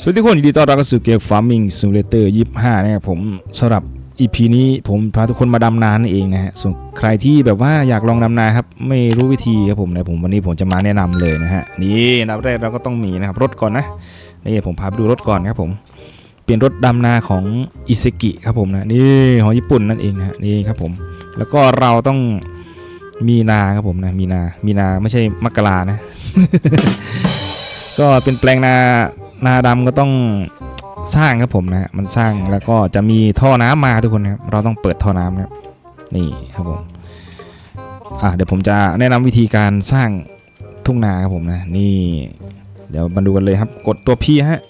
สวัสดีทุกคนยินดีต้อนรับเข้าสู่เกม Farming Simulator 25 นะครับผมสำหรับ EP นี้ผมพาทุกคนมาดำนานนเองนะฮะส่วนใครที่แบบว่าอยากลองดำนาครับไม่รู้วิธีครับผมนะผมวันนี้ผมจะมาแนะนำเลยนะฮะนี่อันดับแรกเราก็ต้องมีนะครับรถก่อนนะนี่ผมพาไปดูรถก่อนครับผมเป็นรถดำนาของอิเซกิครับผมนะนี่ของญี่ปุ่นนั่นเองนะฮะนี่ครับผม แล้วก็เราต้องมีนาครับผมนะมีนามีนาไม่ใช่มกรานะ ก็เป็นแปลงนา นาดำก็ต้องสร้างครับผมนะฮะมันสร้างแล้วก็จะมีท่อน้ำมาทุกคนนะครับเราต้องเปิดท่อน้ำนะครับนี่ครับผมอะเดี๋ยวผมจะแนะนำวิธีการสร้างทุ่งนาครับผมนะนี่ เดี๋ยวมาดูกันเลยครับ กดตัว P ฮะ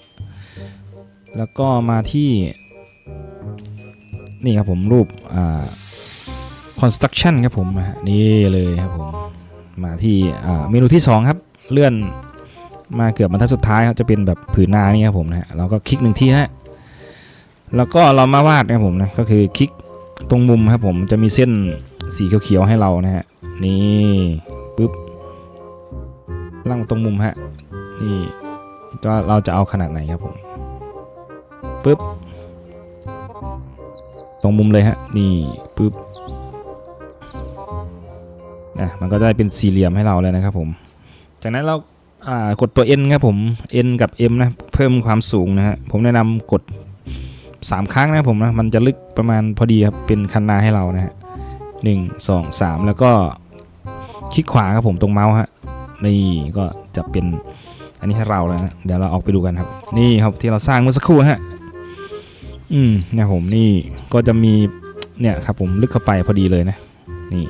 แล้วก็มาที่ นี่ครับผมรูปอ่า construction ครับผมนะฮะนี่เลยครับผมมาที่อ่าเมนูที่ 2 ครับ เลื่อน มาเกือบบรรทัดสุดท้ายครับจะเป็นแบบผืนนานี่ครับผมนะฮะเราก็คลิกหนึ่งที่ฮะแล้วก็เรามาวาดนะครับผมนะก็คือคลิกตรงมุมครับผมจะมีเส้นสีเขียวๆให้เรานะฮะนี่ปุ๊บล่างตรงมุมฮะนี่ว่าเราจะเอาขนาดไหนครับผมปุ๊บตรงมุมเลยฮะนี่ปุ๊บอะมันก็ได้เป็นสี่เหลี่ยมให้เราเลยนะครับผม จากนั้นเรา กดตัว N ครับผม N กับ M นะ เพิ่มความสูงนะฮะ ผมแนะนำกด 3 ครั้งนะผมนะ มันจะลึกประมาณพอดีครับ เป็นคันนาให้เรานะฮะหนึ่งสองสามแล้วก็คลิกขวาครับผมตรงเมาส์ฮะ นี่ก็จะเป็นอันนี้ให้เราแล้วนะ เดี๋ยวเราออกไปดูกันครับ นี่ครับที่เราสร้างเมื่อสักครู่ฮะ อืมเนี่ยผมนี่ก็จะมีเนี่ยครับผมลึกเข้าไปพอดีเลยนะ นี่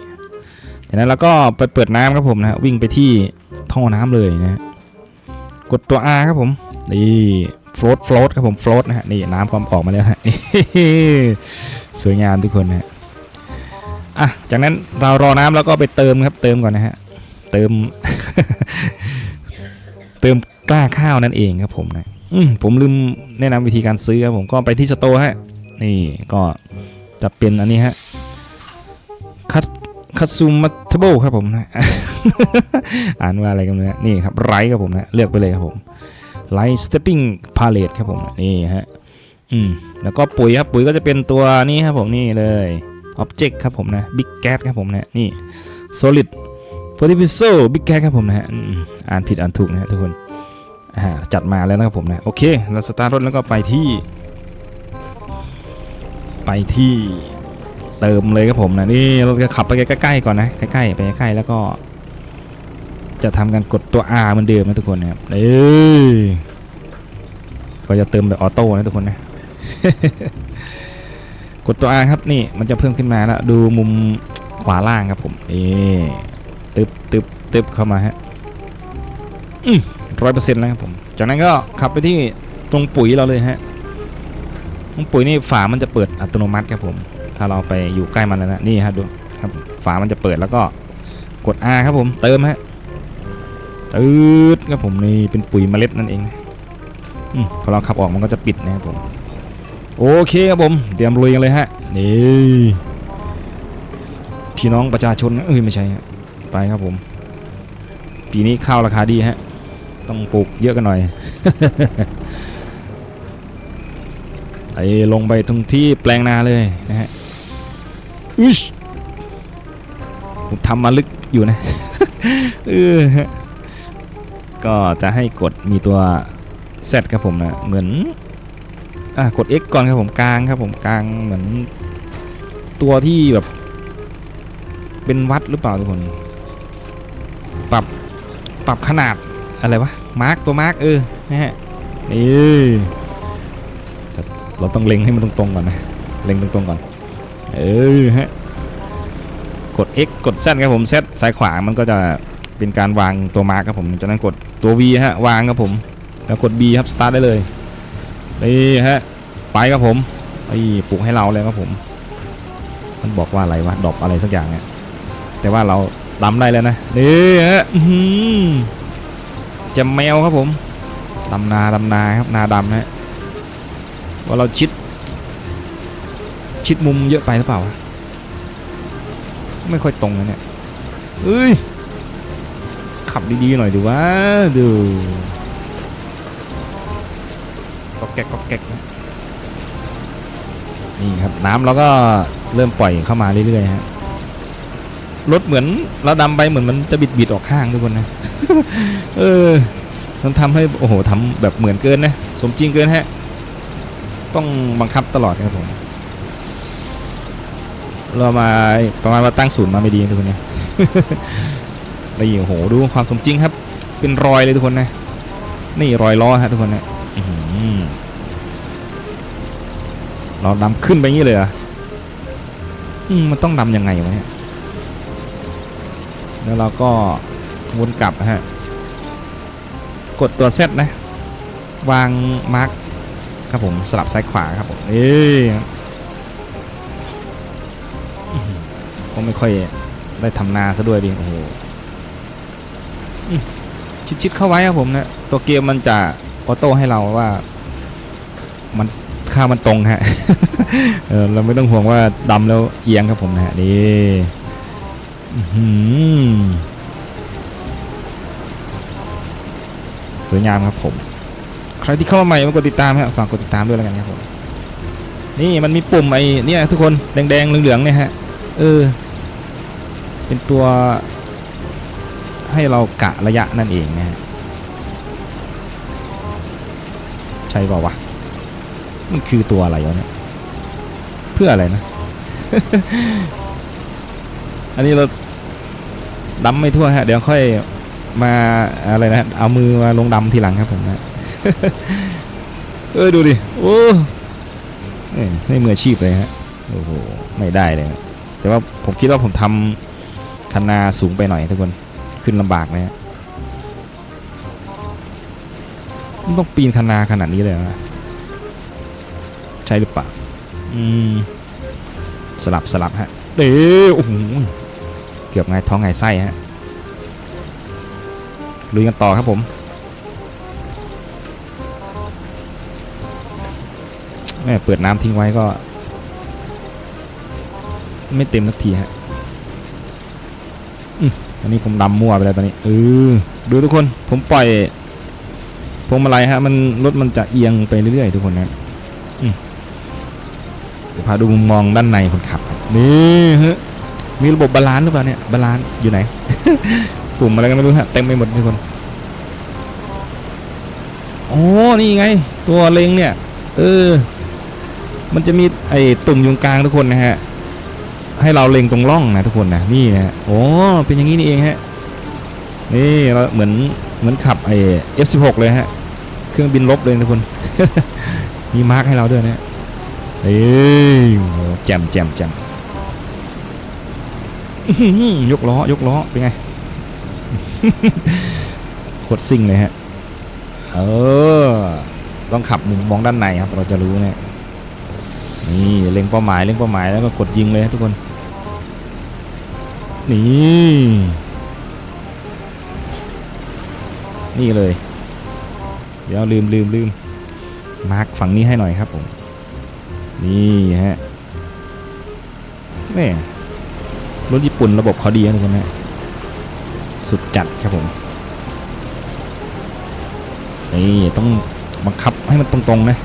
จากนั้นเราก็ไปเปิดน้ำครับผมนะฮะวิ่งไปที่ ท่อน้ำเลยนะกดตัว R ครับผม นี่โฟล t โฟล t ครับผมโฟล t นะฮะ นี่น้ำความออกมาแล้วฮะสวยงามทุกคนนะฮะอะ จากนั้นเรารอน้ำแล้วก็ไปเติมครับ เติมก่อนนะฮะ เติม เติมกล้าข้าวนั่นเองครับผมนะอืมผมลืมแนะนำวิธีการซื้อครับผม ก็ไปที่สโตร์ฮะ นี่ก็จะเป็นอันนี้ฮะ ตคัตซูมัตเทเบิลครับผมนะอ่านว่าอะไรกันเนี่ยนี่ครับไรครับผมนะเลือกไปเลยครับผมไลท์สเตปปิ้งพาเลตครับผมนี่ฮะอืมแล้วก็ปุ๋ยครับปุ๋ยก็จะเป็นตัวนี้ครับผมนี่เลยอ็อบเจกต์ครับผมนะบิ๊กแก๊สครับผมนะนี่ solid f o r t i f i c a l big gas ครับผมนะฮะอ่านผิดอ่านถูกนะฮะทุกคนอ่าจัดมาแล้วนะครับผมนะโอเคเราสตาร์ทรถแล้วก็ไปที่ ไปที่ เติมเลยครับผมนะนี่เราจะขับไปใกล้ๆก่อนนะใกล้ๆไปใกล้ๆแล้วก็ จะทำการกดตัว R เหมือนเดิมนะทุกคนนะครับเอ้ยก็จะเติมแบบออโต้นะทุกคนนะกดตัว R ครับนี่มันจะเพิ่มขึ้นมาแล้วดูมุมขวาล่างครับผมเอ๊ตึบตึบตึบเข้ามาฮะร้อยเปอร์เซ็นต์แล้วครับผม จากนั้นก็ขับไปที่ตรงปุ๋ยเราเลยฮะตรงปุ๋ยนี่ฝามันจะเปิดอัตโนมัติครับผม ถ้าเราไปอยู่ใกล้มันแล้วนะนี่ฮะดูครับฝามันจะเปิดแล้วก็กด R ครับผมเติมฮะตืดครับผมนี่เป็นปุ๋ยเมล็ดนั่นเองอพอเราขับออกมันก็จะปิดนะครับผมโอเคครับผมเตรียมลุยกันเลยฮะนี่พี่น้องประชาชนเอ้ยไม่ใช่ฮะไปครับผม ปีนี้ข้าวราคาดีฮะต้องปลูกเยอะกันหน่อยไอ้ลงไปตรงที่แปลงนาเลยนะฮะ อุชผมทำมาลึกอยู่นะเออฮะก็จะให้กดมีตัว Z ครับผมนะเหมือนอะกด X ก่อนครับผมกลางครับผมกลางเหมือนตัวที่แบบ เป็นวัดหรือเปล่าทุกคน ปรับปรับขนาดอะไรวะมาร์กตัวมาร์กเออนะฮะนี่เราต้องเล็งให้มันตรงๆก่อนนะเล็งตรงๆก่อน เออฮะกด X กด Z ครับผม Z ซ้ายขวามันก็จะเป็นการวางตัวมาร์ครับผมจากนั้นกดตัว V ฮะวางครับผม แล้วกด B ครับสตาร์ทได้เลยนี่ฮะไปครับผมไอ้ปลุกให้เราเลยครับผม มันบอกว่าอะไรวะดอกอะไรสักอย่างเนี่ยแต่ว่าเราดำได้แล้วนะนี่ฮะอื้อหือจะแมวครับผมดำนาดำนาครับนาดำฮะว่าเราชิด ชิดมุมเยอะไปหรือเปล่า ไม่ค่อยตรงนะเนี่ยเอ้ย ขับดีๆหน่อยดูว่าดูก็แก๊กก็แก๊กนี่ครับ น้ำเราก็เริ่มปล่อยเข้ามาเรื่อยๆฮะรถเหมือนเราดำไปเหมือนมันจะบิดบิดๆออกข้างทุกคนนะ เออ มันทำให้โอ้โหทำแบบเหมือนเกินนะ สมจริงเกินฮะ ต้องบังคับตลอดครับผม เรามาประมาณว่าตั้งศูนย์มาไม่ดีทุกคนนะนี่โอ้โหดูความสมจริงครับ เป็นรอยเลยทุกคนนะ นี่รอยล้อฮะทุกคนนะเราดำขึ้นไปงี้เลยอะมันต้องดำยังไงวะเนี่ยแล้วเราก็วนกลับนะฮะ กดตัวเซตนะ วางมาร์กครับผมสลับซ้ายขวาครับผมเก็ไม่ค่อยได้ทำนาซะด้วยดิโอ้โหชิดๆเข้าไว้ครับผมนะตัวเกมมันจะออโต้ให้เราว่า มันค่ามันตรงฮะเออเราไม่ต้องห่วงว่าดำแล้วเอียงครับผมนะฮะนี่อื้อหือสวยงามครับผม ใครที่เข้ามาใหม่มากดติดตามครับฝากกดติดตามด้วยแล้วกันครับผมนี่มันมีปุ่มไอ้เนี่ยทุกคนแดงๆเหลืองๆเนี่ยฮะเออ เป็นตัวให้เรากะระยะนั่นเองนะฮะใช่เปล่าวะมันคือตัวอะไรวะเนี่ยเพื่ออะไรนะ อันนี้เราดำไม่ทั่วฮะ เดี๋ยวค่อยมาอะไรนะเอามือมาลงดำทีหลังครับผมนะเออดูดิโอ้ยไม่มืออาชีพเลยฮะโอ้โหไม่ได้เลยฮะแต่ว่าผมคิดว่าผมทำ คันนาสูงไปหน่อยทุกคนขึ้นลำบากนะฮะมันต้องปีนคะนาขนาดนี้เลยนะใช่หรือเปล่าอืมสลับสลับฮะเด้อโอ้โหเกือบไงายท้องไงายไส้ฮะลุยกันต่อครับผมแม่เปิดน้ำทิ้งไว้ก็ ไม่เต็มสักทีฮะ ตอนนี้ผมดำมั่วไปแล้วตอนนี้เออดูทุกคนผมปล่อยพวงมาลัยฮะมันรถมันจะเอียงไปเรื่อยๆทุกคนนะอืมเดี๋ยวพาดูมุมมองด้านในคนขับครับ นี่ฮะมีระบบบาลานซ์หรือเปล่าเนี่ยบาลานซ์อยู่ไหนปุ่มอะไรกันไม่รู้ฮะเต็มไปหมดทุกคนโอ้นี่ไง ตัวเล็งเนี่ย เออ มันจะมีไอ้ตุ่มอยู่กลางทุกคนนะฮะ ให้เราเล็งตรงร่องนะทุกคนนะนี่นะโอ้เป็นอย่างนี้นี่เองฮะนี่เราเหมือนเหมือนขับไอ้ F16 เลยฮะเครื่องบินลบเลยทุกคนมีมาร์กให้เราด้วยนะเอ้ยโอ้โหแจมแจมแจมยกล้อยกล้อเป็นไงโคตรซิ่งเลยฮะเออต้องขับมุมมองด้านในครับเราจะรู้เนี่ยนี่เล็งเป้าหมายเล็งเป้าหมายแล้วก็กดยิงเลยฮะทุกคน นี่ นี่เลย เดี๋ยวลืมลืมลืมมาร์กฝั่งนี้ให้หน่อยครับผม นี่ฮะแม่รถญี่ปุ่นระบบเขาดีนะทุกคนนะสุดจัดครับผม นี่ ต้องบังคับให้มันตรงๆนะ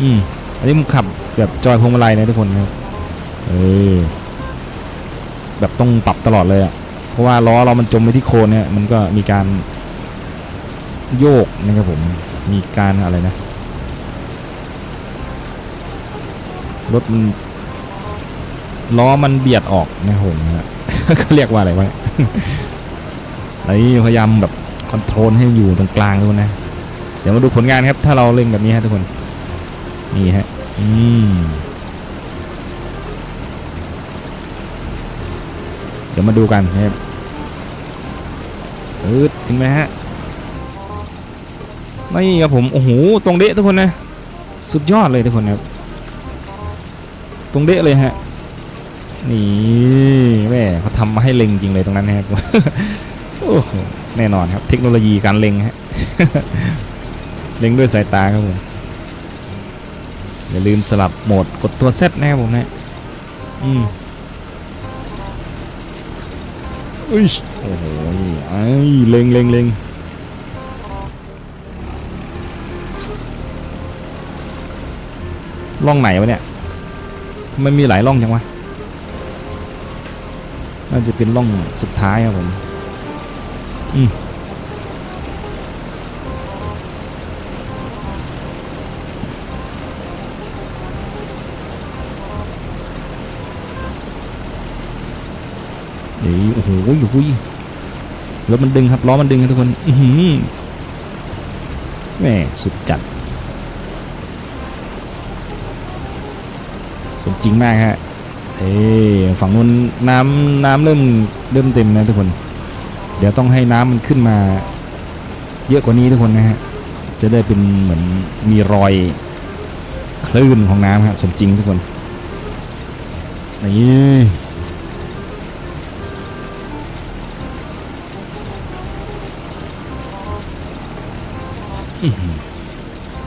อืม อันนี้มันขับแบบจอยพวงมาลัยนะทุกคนนะครับ เออ แบบต้องปรับตลอดเลยอะ่ะเพราะว่าล้อเรามันจมไปที่โคนเนี่ยมันก็มีการโยกนะครับผมมีการอะไรนะรถมันล้อมันเบียดออกนะผมนะเขาเรียกว่าอะไรวะไอ้พยายามแบบคอนโทรลให้อยู่ตรงกลางทุกคนนะ เดี๋ยวมาดูผลงานครับ ถ้าเราเล็งแบบนี้ฮะทุกคน นี่ฮะ อืม ดี๋ยวมาดูกันนะครับตืดเห็นไหมฮะนี่ครับผมโอ้โหตรงเดะทุกคนนะ สุดยอดเลยทุกคนนะครับ ตรงเดะเลยฮะนี่แม่เขาทำมาให้เล็งจริงเลยตรงนั้นนะครับโอ้โหแน่นอนครับ เทคโนโลยีการเล็งฮะเล็งด้วยสายตาครับผมอย่าลืมสลับโหมดกดตัว Z นะครับผมนะอืม อุ้ยโอ้โหไอ้เล็งเล็งเล็งร่องไหนวะเนี่ย มันมีหลายร่องจังวะ น่าจะเป็นร่องสุดท้ายครับผม อืม นี่โอ้โหโอ้โหรถมันดึงครับล้อมันดึงครับทุกคนอือหือแหม่สุดจัด สมจริงมากฮะเอ้ฝั่งนู้นน้ำน้ำเริ่มเริ่มเต็มนะทุกคน เดี๋ยวต้องให้น้ำมันขึ้นมา เยอะกว่านี้ทุกคนนะฮะจะได้เป็นเหมือนมีรอยคลื่นของน้ำฮะสมจริงทุกคนนี่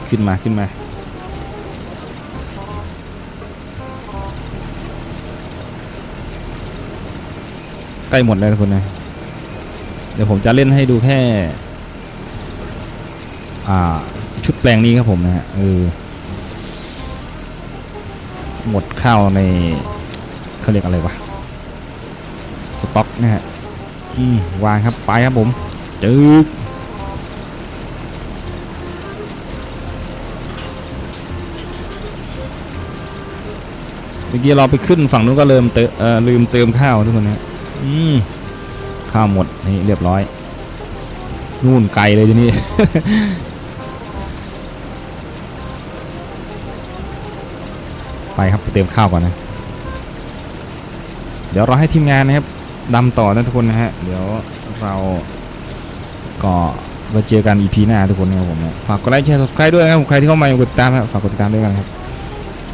ขึ้นมาขึ้นมา ใกล้หมดแล้วทุกคนนะเดี๋ยวผมจะเล่นให้ดูแค่ อ่า ชุดแปลงนี้ครับผมนะฮะเออหมดข้าวในเขาเรียกอะไรวะสต็อกนะฮะอืมวางครับไปครับผมจึ๊ก เมื่อกี้เราไปขึ้นฝั่งนู้นก็เริ่มเติมเอ่อลืมเติมข้าวทุกคนนะอืมข้าวหมดนี่เรียบร้อย นู่นไกลเลยทีนี้ไปครับไปเติมข้าวก่อนนะ เดี๋ยวเราให้ทีมงานนะครับดำต่อนะทุกคนนะฮะ เดี๋ยวเราก็มาเจอกัน EP หน้าทุกคนนะครับผมนะฝากกดไลค์แชร์ subscribe ด้วยนะครับผมใครที่เข้ามาอย่ากดติดตามนะครับฝากกดติดตามด้วยกันครับ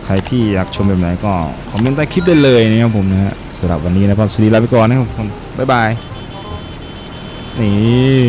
ใครที่อยากชมแบบไหนก็คอมเมนต์ใต้คลิปได้เลยนะครับผมนะฮะสำหรับวันนี้นะครับสวัสดีลาไปก่อนนะครับผมบ๊ายบายนี่